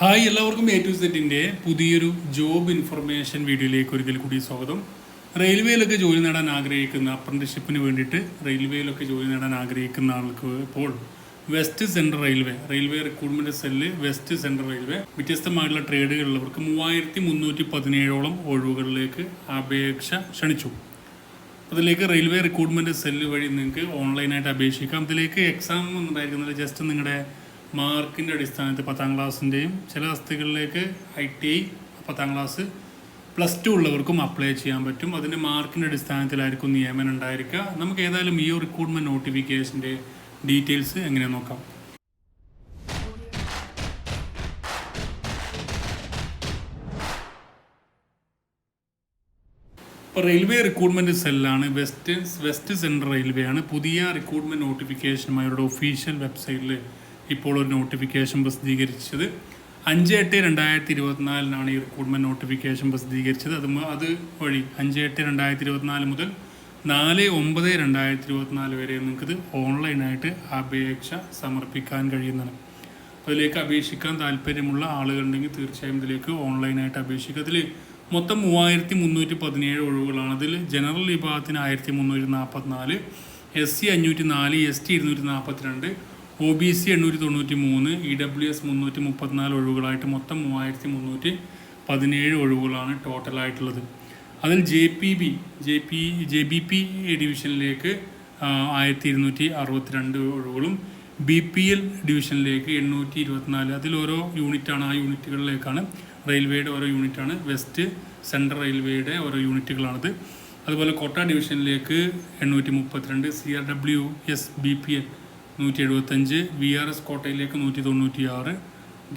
Hi എല്ലാവർക്കും A to സെറ്റിന്റെ പുതിയൊരു ജോബ് ഇൻഫർമേഷൻ വീഡിയോയിലേക്ക് ഒരിക്കൽ കൂടി സ്വാഗതം. റെയിൽവേയിലൊക്കെ ജോലി നേടാൻ ആഗ്രഹിക്കുന്ന അപ്രന്റിഷിപ്പിന് വേണ്ടിയിട്ട് റെയിൽവേയിലൊക്കെ ജോലി നേടാൻ ആഗ്രഹിക്കുന്ന ആൾക്ക് ഇപ്പോൾ west central railway railway recruitment cell west central railway വ്യത്യസ്തമായിട്ടുള്ള ട്രേഡുകളുള്ളവർക്ക് മൂവായിരത്തി മുന്നൂറ്റി പതിനേഴോളം ഒഴിവുകളിലേക്ക് അപേക്ഷ ക്ഷണിച്ചു. അതിലേക്ക് റെയിൽവേ റിക്രൂട്ട്മെന്റ് സെല്ല് വഴി നിങ്ങൾക്ക് ഓൺലൈനായിട്ട് അപേക്ഷിക്കാം. അതിലേക്ക് എക്സാം ഒന്നും ഉണ്ടായിരിക്കുന്നില്ല ജസ്റ്റ് നിങ്ങളുടെ മാർക്കിന്റെ അടിസ്ഥാനത്തിൽ പത്താം ക്ലാസ്സിന്റെയും ചില വസ്തുക്കളിലേക്ക് ഐ ടി ഐ പത്താം ക്ലാസ് പ്ലസ് ടു ഉള്ളവർക്കും അപ്ലൈ ചെയ്യാൻ പറ്റും. അതിന്റെ മാർക്കിന്റെ അടിസ്ഥാനത്തിലായിരിക്കും നിയമനം ഉണ്ടായിരിക്കുക. നമുക്ക് ഏതായാലും ഈ റിക്രൂട്ട്മെന്റ് നോട്ടിഫിക്കേഷന്റെ ഡീറ്റെയിൽസ് എങ്ങനെ നോക്കാം. ഇപ്പോൾ റെയിൽവേ റിക്രൂട്ട്മെന്റ് സെല്ലാണ് വെസ്റ്റ് വെസ്റ്റ് സെൻട്രൽ റെയിൽവേ ആണ്. പുതിയ റിക്രൂട്ട്മെന്റ് നോട്ടിഫിക്കേഷനുമായി അവരുടെ ഒഫീഷ്യൽ വെബ്സൈറ്റിൽ ഇപ്പോൾ ഒരു നോട്ടിഫിക്കേഷൻ പ്രസിദ്ധീകരിച്ചത്. അഞ്ച് എട്ട് രണ്ടായിരത്തി ഇരുപത്തിനാലിനാണ് ഈ റിക്രൂട്ട്മെന്റ് നോട്ടിഫിക്കേഷൻ പ്രസിദ്ധീകരിച്ചത്. അത് അത് വഴി അഞ്ച് എട്ട് രണ്ടായിരത്തി ഇരുപത്തിനാല് മുതൽ നാല് ഒമ്പത് രണ്ടായിരത്തി ഇരുപത്തിനാല് വരെ നിങ്ങൾക്കിത് ഓൺലൈനായിട്ട് അപേക്ഷ സമർപ്പിക്കാൻ കഴിയുന്നതാണ്. അതിലേക്ക് അപേക്ഷിക്കാൻ താല്പര്യമുള്ള ആളുകളുണ്ടെങ്കിൽ തീർച്ചയായും ഇതിലേക്ക് ഓൺലൈനായിട്ട് അപേക്ഷിക്കുക. അതിൽ മൊത്തം മൂവായിരത്തി മുന്നൂറ്റി പതിനേഴ് ഒഴിവുകളാണ്. അതിൽ ജനറൽ വിഭാഗത്തിന് ആയിരത്തി മുന്നൂറ്റി നാൽപ്പത്തിനാല് എസ് സി അഞ്ഞൂറ്റി നാല് എസ് ടി ഇരുന്നൂറ്റി നാൽപ്പത്തിരണ്ട് ഒ ബി സി എണ്ണൂറ്റി തൊണ്ണൂറ്റി മൂന്ന് ഇ ഡബ്ല്യു എസ് മുന്നൂറ്റി മുപ്പത്തിനാല് ഒഴിവുകളായിട്ട് മൊത്തം മൂവായിരത്തി മുന്നൂറ്റി പതിനേഴ് ഒഴിവുകളാണ് ടോട്ടലായിട്ടുള്ളത്. അതിൽ J P B J P J B P ഡിവിഷനിലേക്ക് ആയിരത്തി ഇരുന്നൂറ്റി അറുപത്തിരണ്ട് ഒഴിവുകളും ബി പി എൽ ഡിവിഷനിലേക്ക് എണ്ണൂറ്റി ഇരുപത്തിനാല് അതിൽ ഓരോ യൂണിറ്റാണ് ആ യൂണിറ്റുകളിലേക്കാണ് റെയിൽവേയുടെ ഓരോ യൂണിറ്റാണ്. വെസ്റ്റ് സെൻട്രൽ റെയിൽവേയുടെ ഓരോ യൂണിറ്റുകളാണത്. അതുപോലെ കോട്ട ഡിവിഷനിലേക്ക് എണ്ണൂറ്റി മുപ്പത്തിരണ്ട് C R W S B P L നൂറ്റി എഴുപത്തഞ്ച് വി ആർ എസ് കോട്ടയിലേക്ക് നൂറ്റി തൊണ്ണൂറ്റി ആറ്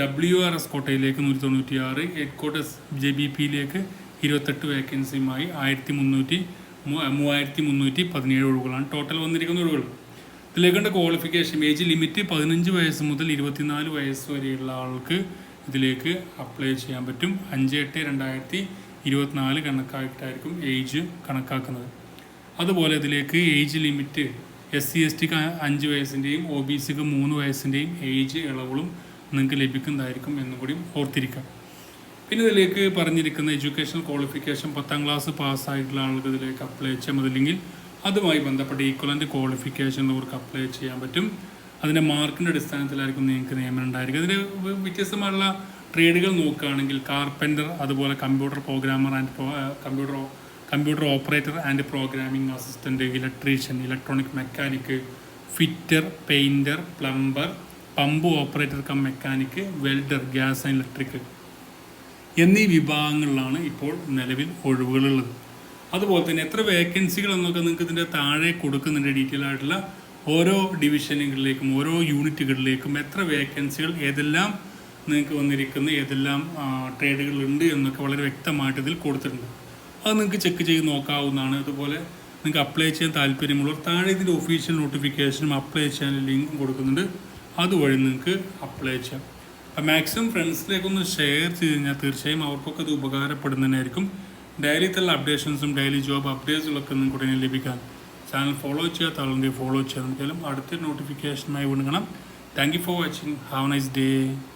ഡബ്ല്യു ആർ എസ് കോട്ടയിലേക്ക് നൂറ്റി തൊണ്ണൂറ്റി ആറ് ഹെഡ് ക്വാർട്ടേഴ്സ് ജെ ബി പിയിലേക്ക് ഇരുപത്തെട്ട് വേക്കൻസിയുമായി ആയിരത്തി മുന്നൂറ്റി മൂവായിരത്തി മുന്നൂറ്റി പതിനേഴ് ഒഴിവുകളാണ്. ടോട്ടൽ വന്നിരിക്കുന്ന ഒഴിവുകൾ. ഇതിലേക്കുള്ള ക്വാളിഫിക്കേഷൻ ഏജ് ലിമിറ്റ് പതിനഞ്ച് വയസ്സ് മുതൽ ഇരുപത്തിനാല് വയസ്സ് വരെയുള്ള ആൾക്ക് ഇതിലേക്ക് അപ്ലൈ ചെയ്യാൻ പറ്റും. അഞ്ച് എട്ട് രണ്ടായിരത്തി ഇരുപത്തിനാല് കണക്കായിട്ടായിരിക്കും ഏജ് കണക്കാക്കുന്നത്. അതുപോലെ ഇതിലേക്ക് age limit S C S tick അഞ്ച് വയസ്സിന്റെയും ഒ ബി സിക്ക് മൂന്ന് വയസ്സിന്റെയും ഏജ് ഇളവുകളും നിങ്ങൾക്ക് ലഭിക്കുന്നതായിരിക്കും എന്നും കൂടി ഓർത്തിരിക്കാം. പിന്നെ ഇതിലേക്ക് പറഞ്ഞിരിക്കുന്ന എഡ്യൂക്കേഷൻ ക്വാളിഫിക്കേഷൻ പത്താം ക്ലാസ് പാസ്സായിട്ടുള്ള ആളുകൾ ഇതിലേക്ക് അപ്ലൈ ചെയ്യാൻ പറ്റില്ലെങ്കിൽ അതുമായി ബന്ധപ്പെട്ട് ഈക്വലന്റ് ക്വാളിഫിക്കേഷൻ അവർക്ക് അപ്ലൈ ചെയ്യാൻ പറ്റും. അതിന്റെ മാർക്കിന്റെ അടിസ്ഥാനത്തിലായിരിക്കും നിങ്ങൾക്ക് നിയമനം ഉണ്ടായിരിക്കും അതിന് വ്യത്യസ്തമായുള്ള ട്രേഡുകൾ നോക്കുകയാണെങ്കിൽ കാർപ്പന്റർ അതുപോലെ computer programmer and computer computer operator and programming assistant electrician electronic mechanic fitter painter plumber pump operator cum mechanic welder gas and electric എന്നീ വിഭാഗങ്ങളിലാണ് ഇപ്പോൾ നിലവിൽ ഒഴിവുകളുള്ളത്. അതുപോലെ തന്നെ എത്ര വേക്കൻസികൾ എന്നൊക്കെ നിങ്ങൾക്ക് ഇതിന്റെ താഴെ കൊടുക്കുന്നുണ്ട് ഡീറ്റെയിൽ ആയിട്ടുള്ള ഓരോ ഡിവിഷനുകളിലേക്കും ഓരോ യൂണിറ്റുകളിലേക്കും എത്ര വേക്കൻസികൾ ഏതെല്ലാം നിങ്ങൾക്ക് വന്നിരിക്കുന്ന ഏതെല്ലാം ട്രേഡുകളുണ്ട് എന്നൊക്കെ വളരെ വ്യക്തമായിട്ട് ഇതിൽ കൊടുത്തിട്ടുണ്ട്. അത് നിങ്ങൾക്ക് ചെക്ക് ചെയ്ത് നോക്കാവുന്നതാണ്. അതുപോലെ നിങ്ങൾക്ക് അപ്ലൈ ചെയ്യാൻ താല്പര്യമുള്ളവർ താഴെ ഇതിന്റെ ഒഫീഷ്യൽ നോട്ടിഫിക്കേഷനും അപ്ലൈ ചെയ്യാൻ ലിങ്കും കൊടുക്കുന്നുണ്ട്. അതുവഴി നിങ്ങൾക്ക് അപ്ലൈ ചെയ്യാം. അപ്പം മാക്സിമം ഫ്രണ്ട്സിലേക്കൊന്ന് ഷെയർ ചെയ്ത് കഴിഞ്ഞാൽ തീർച്ചയായും അവർക്കൊക്കെ അത് ഉപകാരപ്പെടുന്നതിനായിരിക്കും ഡെയിലി തള്ള അപ്ഡേഷൻസും ഡെയിലി ജോബ് അപ്ഡേറ്റ്സുകളൊക്കെ നിങ്ങൾക്ക് ഉടനെ ലഭിക്കാൻ. ചാനൽ ഫോളോ ചെയ്യാത്ത ആളുണ്ടെങ്കിൽ ഫോളോ ചെയ്യാൻ നമുക്കെല്ലാം അടുത്ത നോട്ടിഫിക്കേഷനുമായി വീണ്ടും thank you for watching have nice day